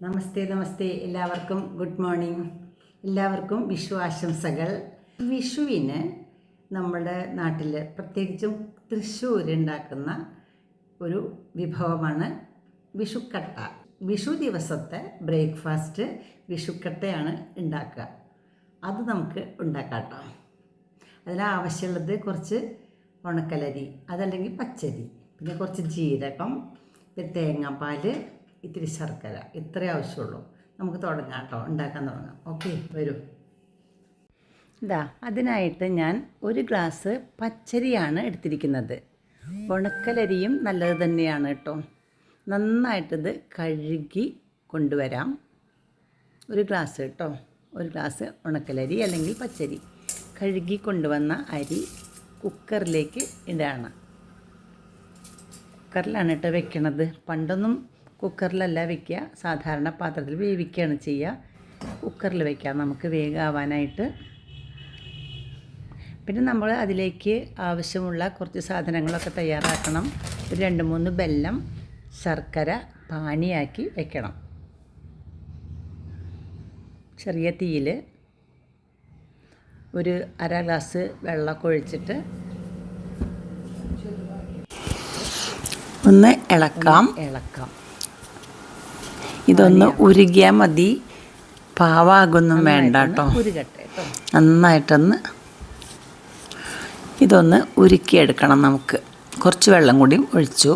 നമസ്തേ നമസ്തേ. എല്ലാവർക്കും good morning. എല്ലാവർക്കും വിഷു ആശംസകൾ വിഷുവിന് നമ്മുടെ നാട്ടിൽ പ്രത്യേകിച്ചും തൃശ്ശൂർ ഉണ്ടാക്കുന്ന ഒരു വിഭവമാണ് വിഷുക്കട്ട. വിഷു ദിവസത്തെ ബ്രേക്ക്ഫാസ്റ്റ് വിഷുക്കട്ടയാണ് ഉണ്ടാക്കുക. അത് നമുക്ക് ഉണ്ടാക്കാട്ടോ അതിനാവശ്യമുള്ളത് കുറച്ച് ഉണക്കലരി അതല്ലെങ്കിൽ പച്ചരി പിന്നെ കുറച്ച് ജീരകം പിന്നെ തേങ്ങാപ്പാൽ ഇത്തിരി ശർക്കര ഇത്രേ ആവശ്യമുള്ളൂ. നമുക്ക് തുടങ്ങാം കേട്ടോ ഉണ്ടാക്കാൻ തുടങ്ങാം. ഓക്കെ വരൂ. ഇതാ അതിനായിട്ട് ഞാൻ ഒരു ഗ്ലാസ് പച്ചരിയാണ് എടുത്തിരിക്കുന്നത്. ഉണക്കലരിയും നല്ലത് തന്നെയാണ് കേട്ടോ. നന്നായിട്ടിത് കഴുകി കൊണ്ടുവരാം. ഒരു ഗ്ലാസ് കേട്ടോ. ഒരു ഗ്ലാസ് ഉണക്കലരി അല്ലെങ്കിൽ പച്ചരി. കഴുകി കൊണ്ടുവന്ന അരി കുക്കറിലേക്ക് ഇടാണ്. കുക്കറിലാണ് കേട്ടോ വെക്കണത്. പണ്ടൊന്നും കുക്കറിലല്ല വെക്കുക. സാധാരണ പാത്രത്തിൽ വേവിക്കുകയാണ് ചെയ്യുക. കുക്കറിൽ വെക്കാം. നമുക്ക് വേഗമാവാനായിട്ട് പിന്നെ നമ്മൾ അതിലേക്ക് ആവശ്യമുള്ള കുറച്ച് സാധനങ്ങളൊക്കെ തയ്യാറാക്കണം. ഒരു രണ്ട് മൂന്ന് ബെല്ലം ശർക്കര പാനിയാക്കി വെക്കണം. ചെറിയ തീയിൽ ഒരു അര ഗ്ലാസ് വെള്ളമൊക്കെ ഒഴിച്ചിട്ട് ഒന്ന് ഇളക്കാം. ഇളക്കാം. ഇതൊന്ന് ഉരുകിയാൽ മതി. പാവാകൊന്നും വേണ്ട കേട്ടോ നന്നായിട്ടൊന്ന് ഇതൊന്ന് ഉരുക്കിയെടുക്കണം നമുക്ക്. കുറച്ച് വെള്ളം കൂടി ഒഴിച്ചു.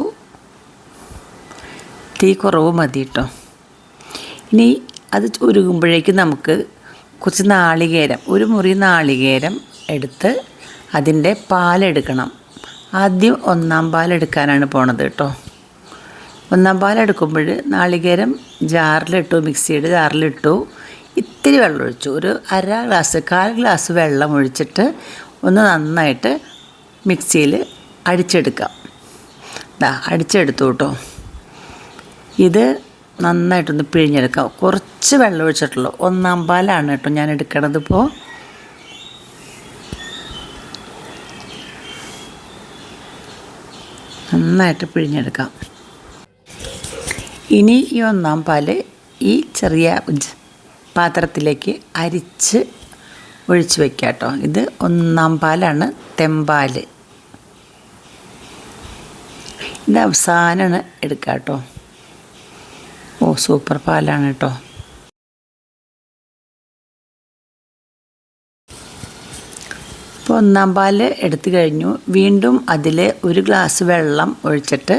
തീ കുറവ് മതി കേട്ടോ ഇനി അത് ഉരുകുമ്പോഴേക്കും നമുക്ക് കുറച്ച് നാളികേരം ഒരു മുറി നാളികേരം എടുത്ത് അതിന്റെ പാലെടുക്കണം. ആദ്യം ഒന്നാം പാലെടുക്കാനാണ് പോണത് കേട്ടോ. ഒന്നാം പാലെടുക്കുമ്പോൾ നാളികേരം ജാറിലിട്ടു മിക്സിയുടെ ജാറിലിട്ടു. ഇത്തിരി വെള്ളം ഒഴിച്ചു ഒരു അര ഗ്ലാസ് കാൽ ഗ്ലാസ് വെള്ളം ഒഴിച്ചിട്ട് ഒന്ന് നന്നായിട്ട് മിക്സിയിൽ അടിച്ചെടുക്കാം. ദാ അടിച്ചെടുത്തു കേട്ടോ. ഇത് നന്നായിട്ടൊന്ന് പിഴിഞ്ഞെടുക്കാം. കുറച്ച് വെള്ളം ഒഴിച്ചിട്ടുള്ളൂ. ഒന്നാം പാലാണ് കേട്ടോ ഞാൻ എടുക്കണത് ഇപ്പോൾ നന്നായിട്ട് പിഴിഞ്ഞെടുക്കാം. ഇനി ഈ ഒന്നാം പാൽ ഈ ചെറിയ പാത്രത്തിലേക്ക് അരിച്ച് ഒഴിച്ച് വയ്ക്കുക കേട്ടോ. ഇത് ഒന്നാം പാലാണ് തെമ്പാൽ. ഇത് അവസാനമാണ് എടുക്കുക കേട്ടോ. ഓ സൂപ്പർ പാലാണ് കേട്ടോ. ഇപ്പോൾ ഒന്നാം പാൽ എടുത്തു കഴിഞ്ഞു. വീണ്ടും അതിൽ ഒരു ഗ്ലാസ് വെള്ളം ഒഴിച്ചിട്ട്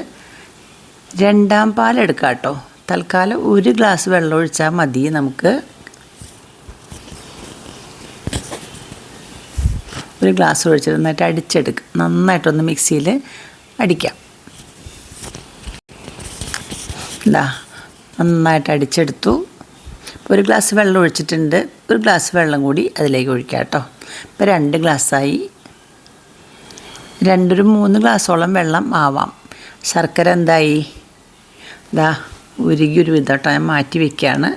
രണ്ടാം പാൽ എടുക്കാം കേട്ടോ. തൽക്കാലം ഒരു ഗ്ലാസ് വെള്ളം ഒഴിച്ചാൽ മതി നമുക്ക്. ഒരു ഗ്ലാസ് ഒഴിച്ചിട്ട് നന്നായിട്ട് അടിച്ചെടുക്കാം. നന്നായിട്ടൊന്ന് മിക്സിയിൽ അടിക്കാം. ഇതാ നന്നായിട്ട് അടിച്ചെടുത്തു. ഒരു ഗ്ലാസ് വെള്ളം ഒഴിച്ചിട്ടുണ്ട്. ഒരു ഗ്ലാസ് വെള്ളം കൂടി അതിലേക്ക് ഒഴിക്കാം കേട്ടോ. ഇപ്പോൾ രണ്ട് ഗ്ലാസ്സായി. രണ്ടൊരു മൂന്ന് ഗ്ലാസ്സോളം വെള്ളം ആവാം. ശർക്കര എന്തായി? ഇതാ ഉരുകി ഒരു വിധം ഞാൻ മാറ്റി വയ്ക്കുകയാണ്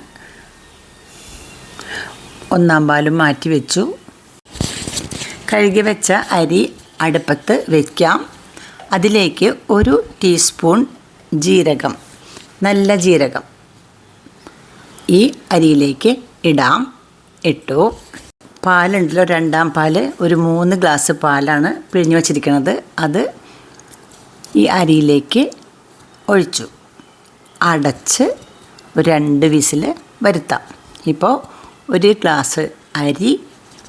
ഒന്നാം പാലും മാറ്റി വെച്ചു. കഴുകി വെച്ച അരി അടുപ്പത്ത് വയ്ക്കാം അതിലേക്ക് ഒരു ടീസ്പൂൺ ജീരകം നല്ല ജീരകം ഈ അരിയിലേക്ക് ഇടാം. ഇട്ടു. പാലുണ്ടല്ലോ രണ്ടാം പാൽ. ഒരു മൂന്ന് ഗ്ലാസ് പാലാണ് പിഴിഞ്ഞു വച്ചിരിക്കുന്നത് അത് ഈ അരിയിലേക്ക് ഒഴിച്ചു. അടച്ച് രണ്ട് വിസിൽ വരുത്താം. ഇപ്പോൾ ഒരു ഗ്ലാസ് അരി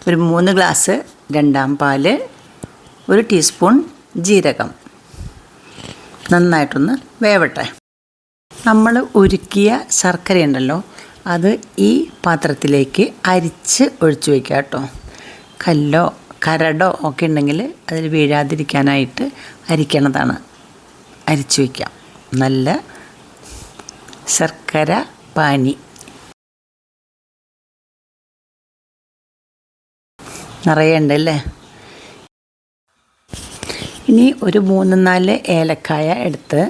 ഒരു മൂന്ന് ഗ്ലാസ് രണ്ടാം പാൽ ഒരു ടീസ്പൂൺ ജീരകം. നന്നായിട്ടൊന്ന് വേവട്ടെ. നമ്മൾ ഉരുക്കിയ ശർക്കരയുണ്ടല്ലോ അത് ഈ പാത്രത്തിലേക്ക് അരിച്ച് ഒഴിച്ചു വയ്ക്കുക കേട്ടോ. കല്ലോ കരടോ ഒക്കെ ഉണ്ടെങ്കിൽ അതിൽ വീഴാതിരിക്കാനായിട്ട് അരിക്കണതാണ് അരിച്ചു വയ്ക്കാം. നല്ല ശർക്കര പാനി. നിറയുണ്ടല്ലേ ഇനി ഒരു മൂന്ന് നാല് ഏലക്കായ എടുത്ത്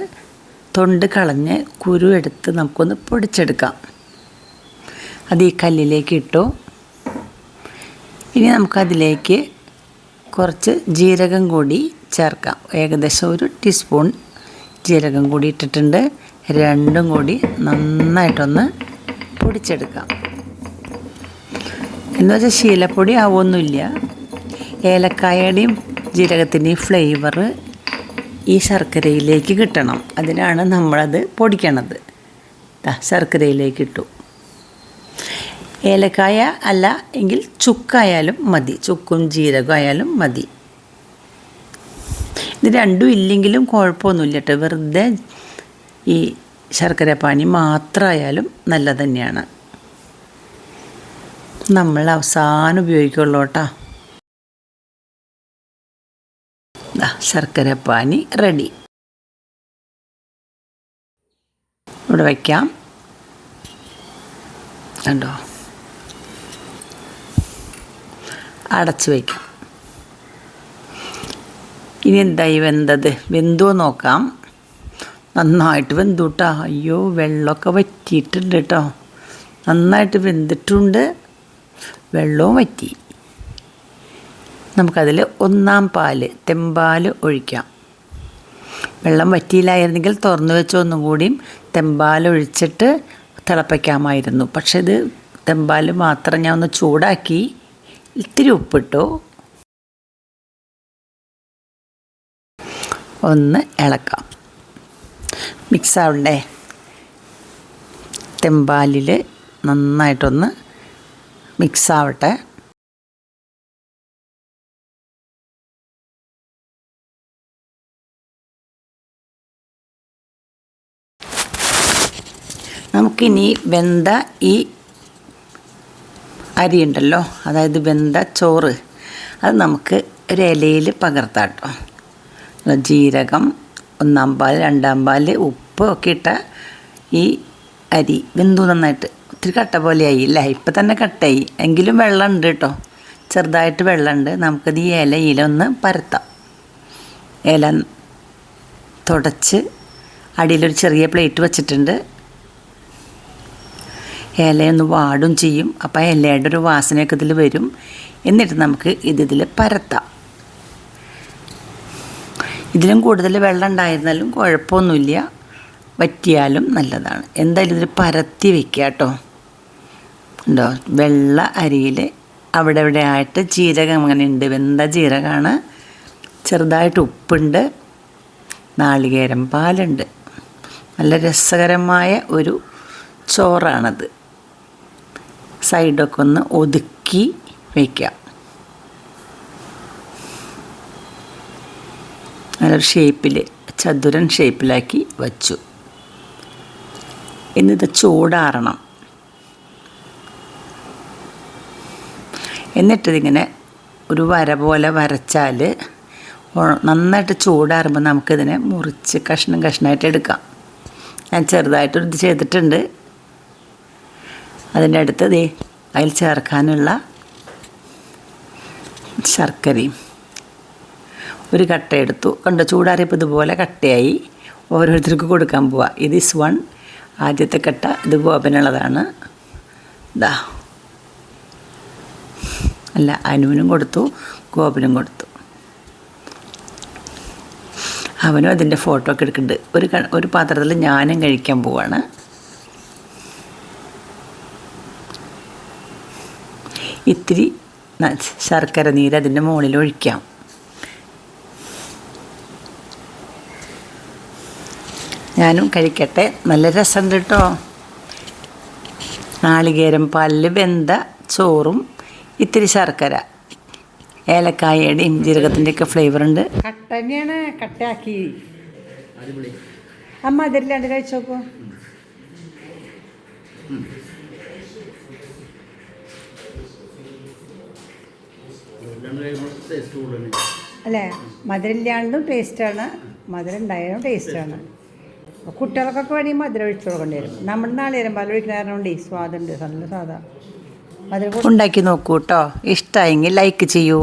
തൊണ്ട് കളഞ്ഞ് കുരു എടുത്ത് നമുക്കൊന്ന് പൊടിച്ചെടുക്കാം. അത് ഈ കല്ലിലേക്ക് ഇട്ടു. ഇനി നമുക്കതിലേക്ക് കുറച്ച് ജീരകം കൂടി ചേർക്കാം. ഏകദേശം ഒരു ടീസ്പൂൺ ജീരകം കൂടി ഇട്ടിട്ടുണ്ട്. രണ്ടും കൂടി നന്നായിട്ടൊന്ന് പൊടിച്ചെടുക്കാം. എന്ന് വെച്ചാൽ ശീലപ്പൊടി ആവുമൊന്നുമില്ല ഏലക്കായയുടെയും ജീരകത്തിന്റെയും ഫ്ലേവർ ഈ ശർക്കരയിലേക്ക് കിട്ടണം. അതിനാണ് നമ്മളത് പൊടിക്കണത്. ശർക്കരയിലേക്ക് ഇട്ടു. ഏലക്കായ അല്ല എങ്കിൽ ചുക്കായാലും മതി. ചുക്കും ജീരകം ആയാലും മതി. ഇത് രണ്ടും ഇല്ലെങ്കിലും കുഴപ്പമൊന്നുമില്ല കേട്ടോ. വെറുതെ ഈ ശർക്കര പാനി മാത്രമായാലും നല്ലത് തന്നെയാണ് നമ്മൾ അവസാനം ഉപയോഗിക്കുള്ളൂ കേട്ടോ. ശർക്കര പാനി റെഡി. ഇവിടെ വയ്ക്കാം. കണ്ടോ? അടച്ച് വയ്ക്കാം. ഇനി എന്തായി വെന്തത്? വെന്തോ നോക്കാം. നന്നായിട്ട് വെന്തു കേട്ടോ അയ്യോ വെള്ളമൊക്കെ വറ്റിയിട്ടുണ്ട് കേട്ടോ. നന്നായിട്ട് വെന്തിട്ടുണ്ട്. വെള്ളവും വറ്റി. നമുക്കതിൽ ഒന്നാം പാൽ തെമ്പാൽ ഒഴിക്കാം. വെള്ളം വറ്റിയില്ലായിരുന്നെങ്കിൽ തുറന്നു വെച്ച ഒന്നും കൂടിയും തെമ്പാൽ ഒഴിച്ചിട്ട് തിളപ്പിക്കാമായിരുന്നു. പക്ഷേ ഇത് തെമ്പാൽ മാത്രം ഞാൻ ഒന്ന് ചൂടാക്കി ഇത്തിരി ഉപ്പിട്ടു. ഒന്ന് ഇളക്കാം. മിക്സ് ആവണ്ടേ തെമ്പാലിൽ നന്നായിട്ടൊന്ന് മിക്സ് ആവട്ടെ നമുക്കിനി വെന്ത ഈ അരിയുണ്ടല്ലോ അതായത് വെന്ത ചോറ് അത് നമുക്ക് ഒരു ഇലയിൽ പകർത്താട്ടോ ജീരകം ഒന്നാം പാൽ രണ്ടാം പാൽ ഉപ്പ് ഒക്കെ ഇട്ട ഈ അരി. വെന്തു നന്നായിട്ട്. ഒത്തിരി കട്ട പോലെയായി ഇല്ല. ഇപ്പം തന്നെ കട്ടായി. എങ്കിലും വെള്ളമുണ്ട് കേട്ടോ. ചെറുതായിട്ട് വെള്ളമുണ്ട്. നമുക്കത് ഈ ഇല ഇല ഒന്ന് പരത്താം. ഇല തുടച്ച് അടിയിലൊരു ചെറിയ പ്ലേറ്റ് വെച്ചിട്ടുണ്ട്. ഇലയൊന്ന് വാടും ചെയ്യും. അപ്പോൾ ഇലയുടെ ഒരു വാസനയൊക്കെ ഇതിൽ വരും. എന്നിട്ട് നമുക്ക് ഇതിൽ പരത്താം. ഇതിലും കൂടുതൽ വെള്ളം ഉണ്ടായിരുന്നാലും കുഴപ്പമൊന്നുമില്ല. വറ്റിയാലും നല്ലതാണ്. എന്തായാലും ഇതിൽ പരത്തി വെക്കുക കേട്ടോ. ഉണ്ടോ? വെള്ള അരിയിൽ അവിടെ ഇവിടെ ആയിട്ട് ജീരകം അങ്ങനെ ഉണ്ട്. വെന്ത ജീരകമാണ്. ചെറുതായിട്ട് ഉപ്പുണ്ട്. നാളികേരം പാലുണ്ട്. നല്ല രസകരമായ ഒരു ചോറാണത്. സൈഡൊക്കെ ഒന്ന് ഒതുക്കി വയ്ക്കാം നല്ലൊരു ഷേപ്പിൽ ചതുരൻ ഷേപ്പിലാക്കി വച്ചു. എന്നിത് ചൂടാറണം. എന്നിട്ടിതിങ്ങനെ ഒരു വര പോലെ വരച്ചാൽ നന്നായിട്ട് ചൂടാറുമ്പോൾ നമുക്കിതിനെ മുറിച്ച് കഷ്ണം കഷ്ണമായിട്ട് എടുക്കാം. ഞാൻ ചെറുതായിട്ടൊരു ഇത് ചെയ്തിട്ടുണ്ട്. അതിന്റെ അടുത്ത് ദേ അതിൽ ചേർക്കാനുള്ള ശർക്കരയും ഒരു കട്ട എടുത്തു. കണ്ടോ ചൂടാറിയപ്പോൾ ഇതുപോലെ കട്ടയായി. ഓരോരുത്തർക്ക് കൊടുക്കാൻ പോവാ. ഇത് ഇസ് വൺ ആദ്യത്തെ കട്ട ഇത് ഗോപനുള്ളതാണ് ഇതാ അല്ല അനുവിനും കൊടുത്തു ഗോപനും കൊടുത്തു. അവനും അതിന്റെ ഫോട്ടോ ഒക്കെ എടുക്കുന്നുണ്ട്. ഒരു ഒരു പാത്രത്തിൽ ഞാനും കഴിക്കാൻ പോവാണ്. ഇത്തിരി ശർക്കര നീര് അതിന്റെ മുകളിൽ ഒഴിക്കാം. ഞാനും കഴിക്കട്ടെ. നല്ല രസമുണ്ട് കേട്ടോ? നാളികേരം പാലിൽ വെന്ത ചോറും ഇത്തിരി ശർക്കര ഏലക്കായയുടെയും ജീരകത്തിന്റെയൊക്കെ ഫ്ലേവർ ഉണ്ട്. കട്ട തന്നെയാണ് കട്ടയാക്കി. അമ്മ അതില്ലാണ്ട് കഴിച്ചോക്കോ അല്ലേ? മധുരമില്ലാണ്ടും ടേസ്റ്റാണ് മധുരം ഉണ്ടായാലും ടേസ്റ്റാണ് കുട്ടികൾക്കൊക്കെ വേണമെങ്കിൽ മധുരം ഒഴിച്ചു കൊടുക്കേണ്ടി വരും. നമ്മുടെ നാളേരം പാൽ ഒഴിക്കുന്ന കാരണം സ്വാദുണ്ട് നല്ല സാധാ ഉണ്ടാക്കി നോക്കൂ കേട്ടോ ഇഷ്ടമായെങ്കിൽ ലൈക്ക് ചെയ്യൂ.